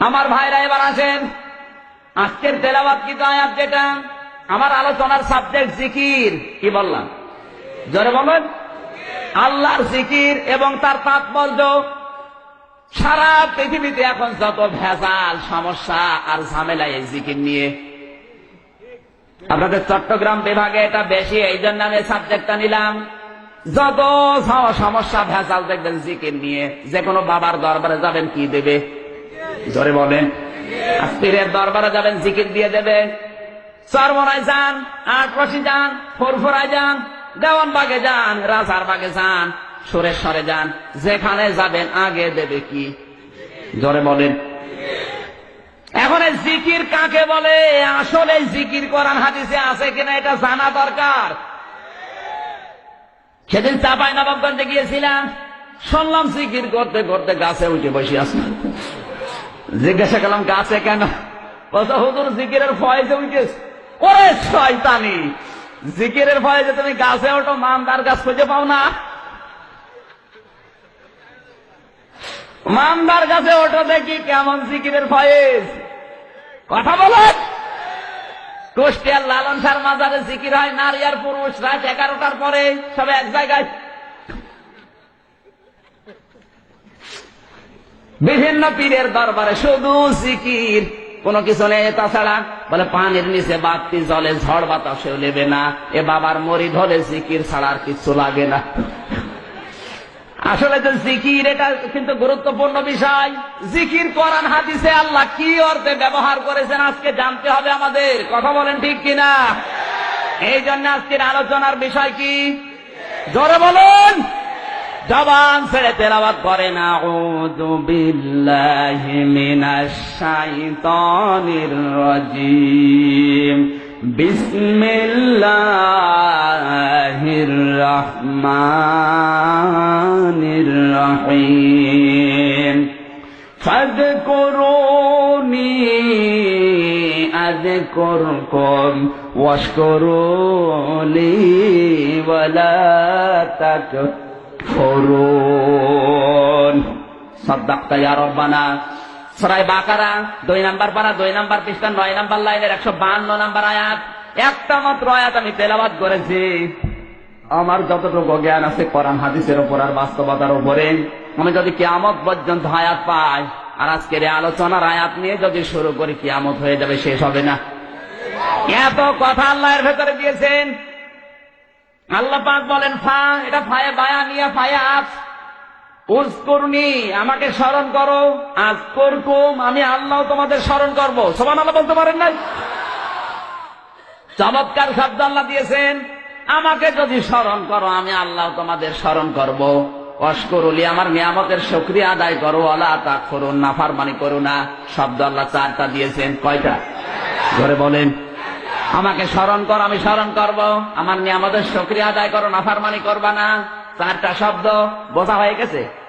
আমার ভাইরা এবার আসেন। আজকের তেলাবাদ কি আয়াত যেটা? আমার আলোচনার সাবজেক্ট জিকির। কি বললাম? জোরে বলেন আল্লাহর জিকির এবং তার তাৎপর্য। সারা পৃথিবীতে এখন যত ভেজাল সমস্যা আর ঝামেলা এই জিকির নিয়ে। আপনাদের চট্টগ্রাম বিভাগে এটা বেশি এই জন্য আমি সাবজেক্টটা নিলাম। যত সমস্যা, ভেজাল দেখবেন জিকির নিয়ে। যে কোনো বাবার দরবারে যাবেন, কি দেবে? জোরে বলেন। পীরের দরবারে যাবেন জিকির দিয়ে দেবে চরমনায় যান আটরসি যান ফোরফোরায় যান দেওয়ান বাগে যান রাজার বাগে যান সুরেশ্বরে যান যেখানে যাবেন আগে দেবে কি? জোরে বলেন। এখন এই জিকির কাকে বলে? আসলে জিকির করান হাদিসে আছে কিনা এটা জানা দরকার। সেদিন চাপাই নবাবগঞ্জে গিয়েছিলাম শুনলাম জিকির করতে করতে গাছে উঠে বসে আসলাম জিজ্ঞাসা করলাম, গাছে কেন? হুজুর, জিকিরের ফয়েজে উঠেছ? ওরে শয়তানি! জিকিরের ফয়েজে তুমি গাছে ওঠো মানদার গাছ খুঁজে পাও না? মানদার গাছে ওঠো দেখি কেমন জিকিরের ফয়েজ। কথা বলেন কুষ্টিয়ার লালন সার মাজারে জিকির হয়, নারী আর পুরুষ, রাত এগারোটার পরে সব এক জায়গায় বিভিন্ন পীরের দরবারে শুধু জিকির। কোনো কিছু নেই, তাছাড়া বলে পানির নিচে বাতি জলে ঝড় বাতাসেও নেবে না। এ বাবার মরি ধরে জিকির ছাড়া আর কিছু লাগে না। আসলে যে জিকির, এটা কিন্তু গুরুত্বপূর্ণ বিষয়। জিকির করান হাদিসে আল্লাহ কি অর্থে ব্যবহার করেছেন আজকে জানতে হবে আমাদের। কথা বলেন ঠিক কিনা? এই জন্য আজকের আলোচনার বিষয় কি? জোরে বলুন! জবান ছেড়ে তেলাবাদ করে না উযু বিল্লাহি মিনাশ শাইতানির রাজিম। বিসমিল্লাহির রহমানির রহিম। ফাদকুরুনি আযকুরকুম ওয়াশকুরুলি ওয়ালা তাকফুরুন করুন। সাদ্দাক্তা ইয়া রব্বানা। সরাই বাকারা, দুই নাম্বার পারা, দুই নাম্বার পৃষ্ঠা, নয় নাম্বার লাইনের একশো বান্ন নাম্বার আয়াত। একটা মাত্র আয়াত আমি তেলাবাদ করেছি। আমার যতটুকু জ্ঞান আছে কোরআন, হাদিসের উপর আর বাস্তবতার উপরে। আমি যদি কেয়ামত পর্যন্ত আয়াত পাই, আর আজকের আলোচনার আয়াত নিয়ে যদি শুরু করি, কেয়ামত হয়ে যাবে, শেষ হবে না। এত কথা আল্লাহর ভেতরে দিয়েছেন। আল্লাহ পাক বলেন, ফা, এটা ফায়ে বায়া নিয়ে ফায়ে আস। উজকুরনি, আমাকে স্মরণ করো। আজ করকুম আমি আল্লাহ তোমাদের স্মরণ করব। সমান আল্লাহ বলতে পারেন নাই? চমৎকার শব্দ আল্লাহ দিয়েছেন। আমাকে যদি স্মরণ করো, আমি আল্লাহ তোমাদের স্মরণ করব। অস্করুলি আমার নিয়ামতের সক্রিয় আদায় করো। আল্লাহ তা করুন না ফারমানি করো না। শব্দ আল্লাহ চারটা দিয়েছেন। কয়টা? ধরে বলেন। আমাকে স্মরণ কর, আমি স্মরণ করব। আমার নিয়ে আমাদের সক্রিয় আদায় করো, নাফারমানি করবা না। চারটা শব্দ, বোঝা হয়ে গেছে?